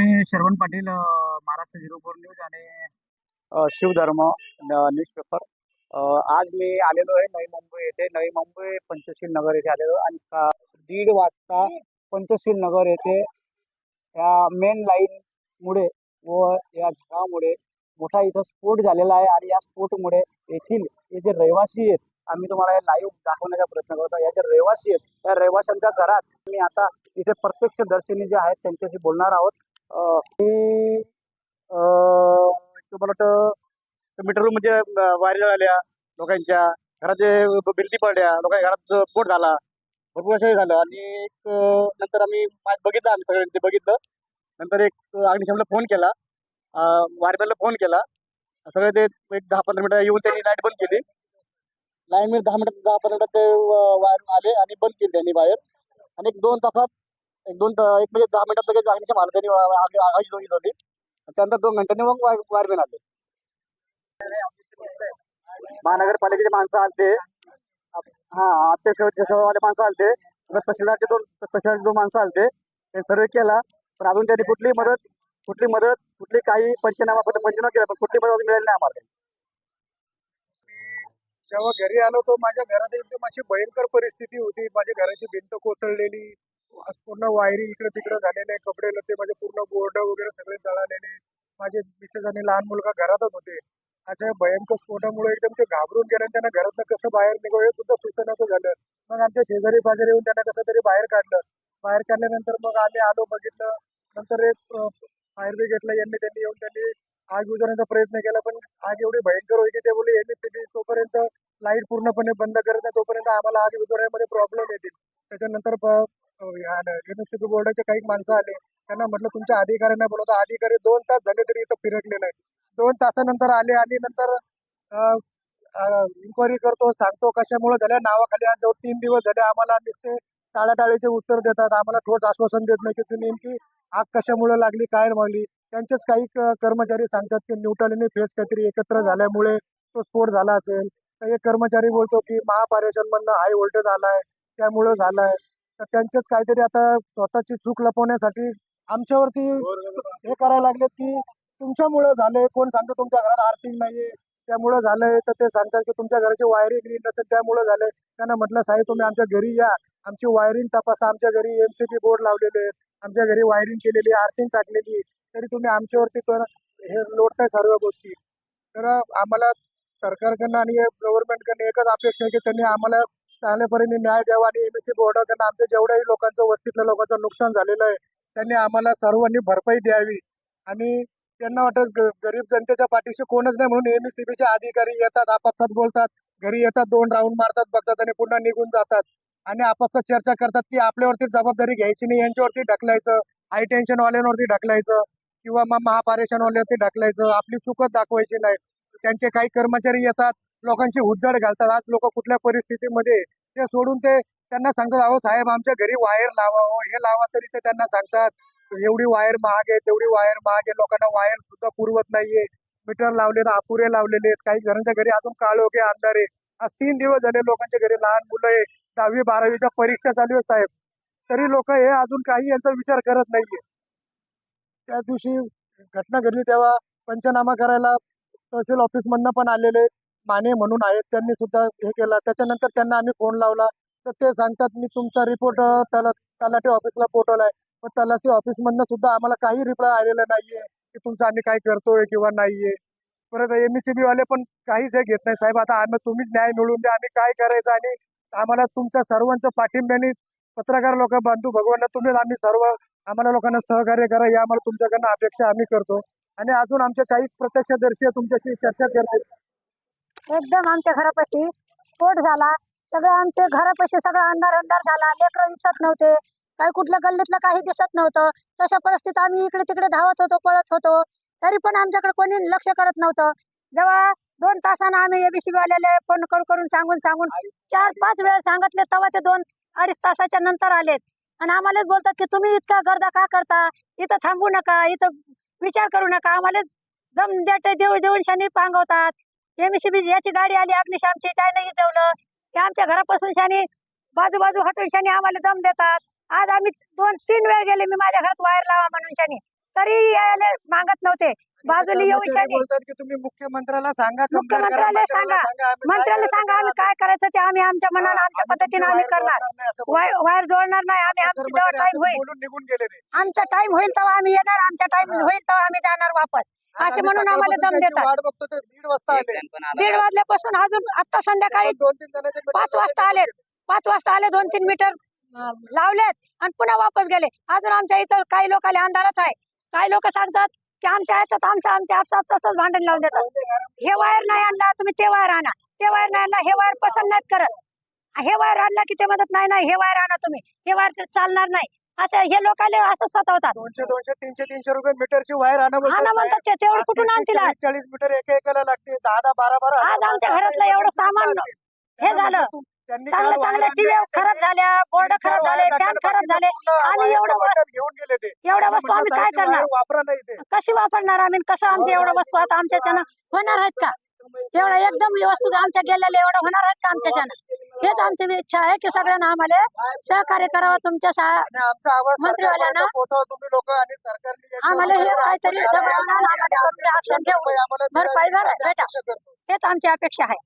मी Shravan Patil Maharashtra zero four news आणि Shivdharma newspaper. आज मी आलेलो आहे नवी मुंबई येथे. नवी मुंबई पंचशील नगर येथे आलेलो आणि दीड वाजता पंचशील नगर येथे या मेन लाईनमुळे व या झाडामुळे मोठा इथं स्फोट झालेला आहे आणि या स्फोटमुळे येथील हे जे रहिवासी आहेत आम्ही तुम्हाला लाईव्ह दाखवण्याचा प्रयत्न करतो. या जे रहिवासी आहेत त्या रहिवाशांच्या घरात मी आता इथे प्रत्यक्ष दर्शनी जे आहेत त्यांच्याशी बोलणार आहोत. मी तुम्हाला वाटतं मीटर रूम म्हणजे वायरी झाल्या लोकांच्या. घराचे भिंती पडल्या लोकांच्या घरात स्फोट झाला भरपूर असं झालं. आणि एक नंतर आम्ही बघितलं आम्ही सगळ्यांनी ते बघितलं. नंतर एक अग्निशमला फोन केला. वायरमॅनला फोन केला. सगळे ते एक दहा पंधरा मिनटं येऊन त्यांनी लाइट बंद केली. लाईन मी दहा मिनटात दहा पंधरा मिनटात ते वायर आले आणि बंद केली त्यांनी बाहेर. आणि एक दोन तासात एक दोन एक म्हणजे दहा मिनिटात लगेच अग्निशम आलं त्यांनी आगाची जोडी होती. त्यानंतर दोन घंट्याने मग वायर वायरमॅन आले. महानगरपालिकेचे माणसं आलते. हा अध्यक्ष वाले माणसं आलते. तहसीलदारचे दोन तहसीलदारचे दोन माणसं आलते. ते सर्वे केला. पण अजून त्यांनी कुठली मदत कुठली मदत कुठली काही पंचनामा फक्त पंचनामा केला पण कुठली मदत मिळाली नाही आम्हाला. जेव्हा घरी आलो तो माझ्या घरात एकदम अशी भयंकर परिस्थिती होती. माझ्या घराची भिंत कोसळलेली. पूर्ण वायरी इकडे तिकडे झालेले कपडे लते माझे पूर्ण बोर्ड वगैरे सगळे जळालेले माझे मिसेस आणि लहान मुलगा घरातच होते. अशा भयंकर स्फोटामुळे एकदम ते घाबरून गेले आणि त्यांना घरातनं कसं बाहेर निघावं हे सुद्धा सुचनाचं झालं. मग आमच्या शेजारी पाजारी येऊन त्यांना कसं तरी बाहेर काढलं. बाहेर काढल्यानंतर मग आम्ही आलो बघितलं. नंतर एक फायर ब्रिगेडला यांनी त्यांनी येऊन त्यांनी आग उजवण्याचा प्रयत्न केला पण आग एवढी भयंकर होती ते बोलले बी तोपर्यंत लाइट पूर्णपणे बंद करत नाही तोपर्यंत आम्हाला आग उजवण्यामध्ये प्रॉब्लेम येतील. त्याच्यानंतर हो, एमएससीबी बोर्डाचे काही माणसं आले. त्यांना म्हटलं तुमच्या अधिकाऱ्यांना बोलवता. अधिकारी दोन तास झाले तरी इथं फिरकले नाही दोन तासानंतर आले आणि नंतर इन्क्वायरी करतो सांगतो कशामुळे झाल्या नावाखाली आज जवळ तीन दिवस झाले. आम्हाला नुसते टाळाटाळीचे उत्तर देतात. आम्हाला ठोस आश्वासन देत नाही की तुम्ही नेमकी आग कशामुळे लागली काय मागली त्यांचेच काही कर्मचारी सांगतात की न्यूट्रल आणि फेस काहीतरी एकत्र झाल्यामुळे तो स्फोट झाला असेल. तर एक कर्मचारी बोलतो की महापारेषण मधनं हाय व्होल्टेज आलाय. त्यामुळं झालाय. तर त्यांचेच काहीतरी आता स्वतःची चूक लपवण्यासाठी आमच्यावरती हे करायला लागले की तुमच्यामुळं झालंय कोण सांगतो तुमच्या घरात आर्थिंग नाहीये त्यामुळं झालंय तर ते सांगतात की तुमच्या घराची वायरिंग नीट नसेल त्यामुळं झालंय. त्यांना म्हटलं साहेब तुम्ही आमच्या घरी या आमची वायरिंग तपासा आमच्या घरी एमसीबी बोर्ड लावलेले आहेत आमच्या घरी वायरिंग केलेली आर्थिंग टाकलेली तरी तुम्ही आमच्यावरती तर हे लोटताय सर्व गोष्टी. तर आम्हाला सरकारकडनं आणि गव्हर्नमेंटकडनं एकच अपेक्षा आहे की त्यांनी आम्हाला चांगल्यापर्यंत न्याय द्यावा आणि एम एस सी बोर्डाकडनं आमच्या जेवढ्याही लोकांचं वस्तीतल्या लोकांचं नुकसान झालेलं आहे त्यांनी आम्हाला सर्वांनी भरपाई द्यावी. आणि त्यांना वाटत ग- गरीब जनतेच्या पाठीशी कोणच नाही म्हणून एम एस सी बीचे अधिकारी येतात आपापसात बोलतात घरी येतात दोन राऊंड मारतात बघतात आणि पुन्हा निघून जातात. आणि आपापसात चर्चा करतात की आपल्यावरती जबाबदारी घ्यायची नाही यांच्यावरती ढकलायचं हाय टेन्शन वाल्यांवरती ढकलायचं किंवा मग महापारेशन वाल्यांवरती ढकलायचं आपली चुकच दाखवायची नाही. त्यांचे काही कर्मचारी येतात लोकांची उज्जड घालतात. आज लोक कुठल्या परिस्थितीमध्ये ते सोडून ते त्यांना सांगतात अहो साहेब आमच्या घरी वायर लावा हो हे लावा तरी ते त्यांना सांगतात. एवढी वायर महाग आहे तेवढी वायर महाग आहे लोकांना वायर सुद्धा पुरवत नाहीये. मीटर लावलेत अपुरे लावलेले आहेत. काही जणांच्या घरी अजून काळोखे अंधार आहे. आज तीन दिवस झाले लोकांच्या घरी लहान मुलं आहे. दहावी बारावीच्या परीक्षा चालू आहे साहेब. तरी लोक हे अजून काही यांचा विचार करत नाहीये. त्या दिवशी घटना घडली तेव्हा पंचनामा करायला तहसील ऑफिसमधनं पण आलेले. माने म्हणून आहेत त्यांनी सुद्धा हे केलं. त्याच्यानंतर त्यांना आम्ही फोन लावला. तर ते सांगतात मी तुमचा रिपोर्ट तला तलाठी ऑफिसला पोटवलाय पण तलाठी ऑफिस मधनं सुद्धा आम्हाला काही रिप्लाय आलेला नाहीये की तुमचं आम्ही काय करतोय किंवा नाहीये. परत एम वाले पण काहीच हे घेत नाही. साहेब आता आम्ही तुम्हीच न्याय मिळवून द्या. आम्ही काय करायचं? आणि आम्हाला तुमच्या सर्वांच्या पाठिंब्याने पत्रकार लोक बांधू भगवान तुम्ही आम्ही सर्व आम्हाला लोकांना सहकार्य करा. या आम्हाला तुमच्याकडनं अपेक्षा आम्ही करतो. आणि अजून आमचे काही प्रत्यक्षदर्शी तुमच्याशी चर्चा करतील. एकदम आमच्या घरापाशी स्फोट झाला. सगळं आमच्या घरापाशी सगळं अंधार अंधार झाला. लेकरं दिसत नव्हते. काही कुठल्या गल्लीतलं काही दिसत नव्हतं. तशा परिस्थितीत आम्ही इकडे तिकडे धावत होतो पळत होतो. तरी पण आमच्याकडे कोणी लक्ष करत नव्हतं. जेव्हा दोन तासानं आम्ही एबीसी वाल्याला फोन करू करून सांगून सांगून चार पाच वेळा सांगितले तेव्हा ते दोन अडीच तासाच्या नंतर आलेत. आणि आम्हालाच बोलतात की तुम्ही इतका गर्दा का करता? इथं थांबू नका. इथं विचार करू नका. आम्हाला दम देट देऊ देऊन शनी पांगवतात. एमसीबी याची गाडी आली अग्निशामची त्याने इजवलं. की आमच्या घरापासून शानी बाजू बाजू हटून शानी आम्हाला दम देतात. आज आम्ही दोन तीन वेळ गेले मी माझ्या घरात वायर लावा म्हणून शानी तरी यायला मागत नव्हते. बाजूला येऊ तुम्ही मुख्यमंत्र्याला सांगा मुख्यमंत्र्याला मंत्र्याला सांगा. काय मंत्र्याला सांगा आम्ही काय करायचं ते आम्ही आमच्या मनानं आमच्या पद्धतीने आम्ही करणार. नाही वायर जोडणार नाही आम्ही आमची जेव्हा टाइम होईल. आमचा टाइम होईल तेव्हा आम्ही येणार आमच्या टाइम. होईल तेव्हा आम्ही जाणार वापस. असे म्हणून आम्हाला दम देतात. वाट बघतो ते दीड वाजता आले. दीड वाजल्यापासून अजून आता संध्याकाळी दोन तीन जणांचे meeting पाच वाजता आले. पाच वाजता आले दोन तीन मीटर लावलेत आणि पुन्हा वापस गेले. अजून आमच्या इथं काही लोकांना अंधारच आहे. काही लोक सांगतात की आमच्या ह्याच्यात आमच्या आमच्या आपसापसातच भांडण लावून देतात. हे वायर नाही आणला तुम्ही ते वायर आणा. ते वायर नाही आणला हे वायर पसंत नाहीत करत. हे वायर आणला की ते म्हणत नाही नाही हे वायर आणा तुम्ही. हे वायर चालणार नाही. असं हे लोकांना असं सतवतात दोनशे दोनशे तीनशे तीनशे रुपये मीटरची वायर आणा. म्हणतात ते तेवढं कुठून आणतील आज? चाळीस मीटर एका एकाला लागते. दहा दहा बारा बारा. आज आमच्या घरातलं एवढं सामान. हे झालं. चांगलं wire चांगलं आणले टीव्ही खराब झाल्या बोर्ड खराब झाले फॅन खराब झाले. आणि एवढं घेऊन गेले ते. एवढ्या वस्तू आम्ही म्हटलं, काय करणार? wire वापरा नाही ते. कशी वापरणार आम्ही? कसं आमची एवढ्या वस्तू आता आमच्याच्यानं होणार आहेत का? एवढा एकदम वस्तू आमच्या गेलेल्या एवढं होणार आहेत का आमच्याच्यानं हेच आमची इच्छा आहे की सगळ्यांना आम्हाला सहकार्य करावं तुमच्या सा- आणि आमचा आवाज मंत्रीवाल्यांना. सरकारपर्यंत पोहोचवा. तुम्ही लोक आणि सरकारने याची आम्हाला हे काहीतरी भरपाई भेटा. हेच आमची अपेक्षा आहे.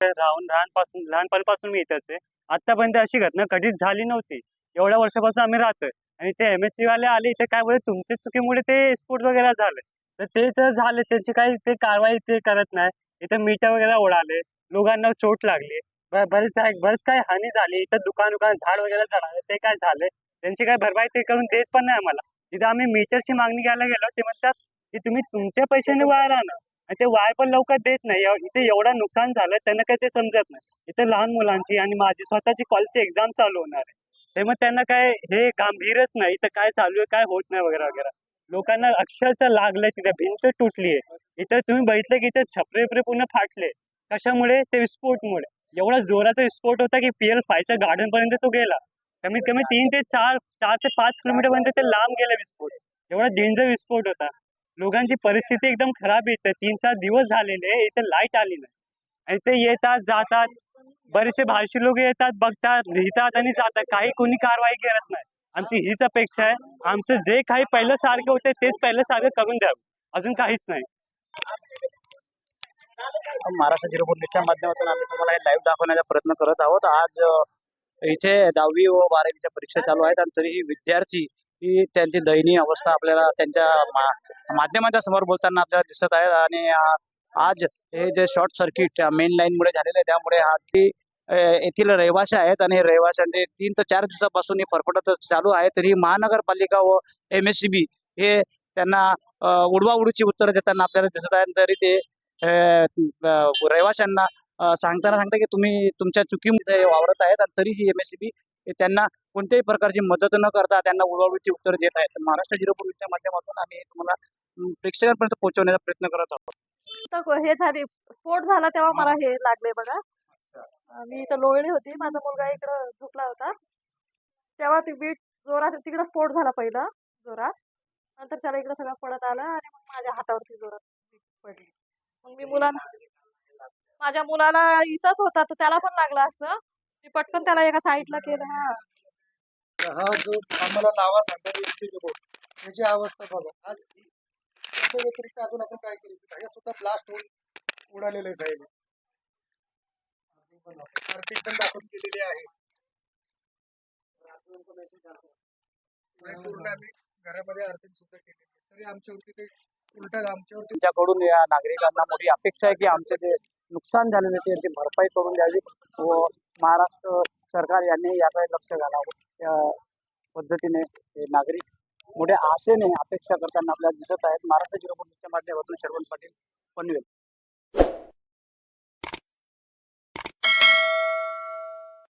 राहून लहानपासून लहानपणापासून मी इथंच आहे. आतापर्यंत अशी घटना कधीच झाली नव्हती. एवढ्या वर्षापासून आम्ही राहतोय. आणि ते एम एस सी वाले आले इथे काय बोलले तुमच्या चुकीमुळे ते स्फोट वगैरे झाले. तर ते जर झाले. त्यांची काही ते कारवाई ते करत नाही. इथे मीटर वगैरे उडाले लोकांना चोट लागली. ब- बरेच काय- बरेच काय हानी झाली. इथं दुकान दुकान झाड वगैरे जळाले ते काय झालंय त्यांची काय भरपाई ते करून देत पण नाही आम्हाला. तिथे आम्ही मीटरची मागणी घ्यायला गेलो ते म्हणतात की तुम्ही तुमच्या पैशाने वायर आणा आणि ते वायर पण लवकर देत नाही. एव- इथे एवढं नुकसान झालं त्यांना काही ते समजत नाही. इथे लहान मुलांची आणि माझी स्वतःची कॉलेजची एक्झाम चालू होणार आहे. ते मग त्यांना काय हे गांभीरच नाही. इथं काय चालू आहे काय होत नाही वगैरे वगैरे. लोकांना अक्षरशः लागलंय तिथे भिंत तुटली आहे इथं तुम्ही बघितलं की इथे छपरे पूर्ण फाटले. कशामुळे? ते विस्फोटमुळे. एवढा जोराचा स्फोट होता की पी एल फायच्या गार्डन पर्यंत तो गेला. कमीत कमी तीन ते चार चार ते पाच किलोमीटर पर्यंत ते लांब गेला विस्फोट. एवढा डेंजर विस्फोट होता. लोकांची परिस्थिती एकदम खराब येते तीन चार दिवस झालेले इथे लाइट आली नाही. आणि ते येतात जातात. बरेचसे भारतीय लोक येतात बघतात लिहितात आणि जातात. काही कोणी कारवाई करत नाही. आमची हीच अपेक्षा आहे. आमचं जे काही पहिलं सारखं होते तेच पहिलं सारखं करून द्यावं. अजून काहीच नाही. महाराष्ट्र झिरो न्यूजच्या माध्यमातून आम्ही तुम्हाला हे लाईव्ह दाखवण्याचा प्रयत्न करत आहोत. आज इथे दहावी व बारावीच्या परीक्षा चालू आहेत आणि तरीही विद्यार्थी ही त्यांची दयनीय अवस्था आपल्याला त्यांच्या माध्यमाच्या समोर बोलताना आपल्याला दिसत आहे आणि आज हे जे शॉर्ट सर्किट मेन लाईनमुळे झालेले झालेलं आहे त्यामुळे अगदी येथील रहिवासी आहेत आणि रहिवाशांचे तीन ते चार दिवसापासून हे फरफटत चालू आहे. तरी महानगरपालिका व एम एस सी बी हे त्यांना उडवाउडीची उत्तरं देताना आपल्याला दिसत आहे तरी ते रहिवाशांना सांगताना सांगता की तुम्ही तुमच्या चुकीमध्ये वावरत आहेत आणि तरीही एम एस सी बी त्यांना कोणत्याही प्रकारची मदत न करता त्यांना उडवाउडीची उत्तर देत आहेत. महाराष्ट्र झिरो च्या माध्यमातून आम्ही हे तुम्हाला प्रेक्षकांपर्यंत पोहोचवण्याचा प्रयत्न करत आहोत. तर हे झाले स्फोट झाला तेव्हा मला हे लागले बघा. मी इथं लोळली होती माझा मुलगा इकडं झोपला होता. तेव्हा ती वीट जोरात तिकडं स्फोट झाला पहिला जोरात. नंतर त्याला इकडं सगळं पडत आलं आणि मग माझ्या हातावरती जोरात पडली. मग मी मुलाला माझ्या मुलाला इथंच होता तर त्याला पण लागला असं. मी पटकन त्याला एका साईडला केलं हा. हा जो आम्हाला लावा सांगतात त्याची अवस्था बघा. आज त्याच्या व्यतिरिक्त अजून आपण काय केलं हे सुद्धा ब्लास्ट होऊन उडालेलं आहे साहेब. आर्थिक पण दाखवून केलेली आहे. पूर्ण आम्ही घरामध्ये आर्थिक सुद्धा केलेली तरी आमच्यावरती ते तुमच्याकडून त्यांच्याकडून या नागरिकांना मोठी अपेक्षा आहे की आमचे जे नुकसान झालेले ते याची भरपाई करून द्यावी व महाराष्ट्र सरकार यांनी याकडे लक्ष घालावं. त्या पद्धतीने हे नागरिक मोठ्या आशेने अपेक्षा करताना आपल्याला दिसत आहेत. महाराष्ट्र झिरो माध्यमातून शरवण पाटील पनवेल.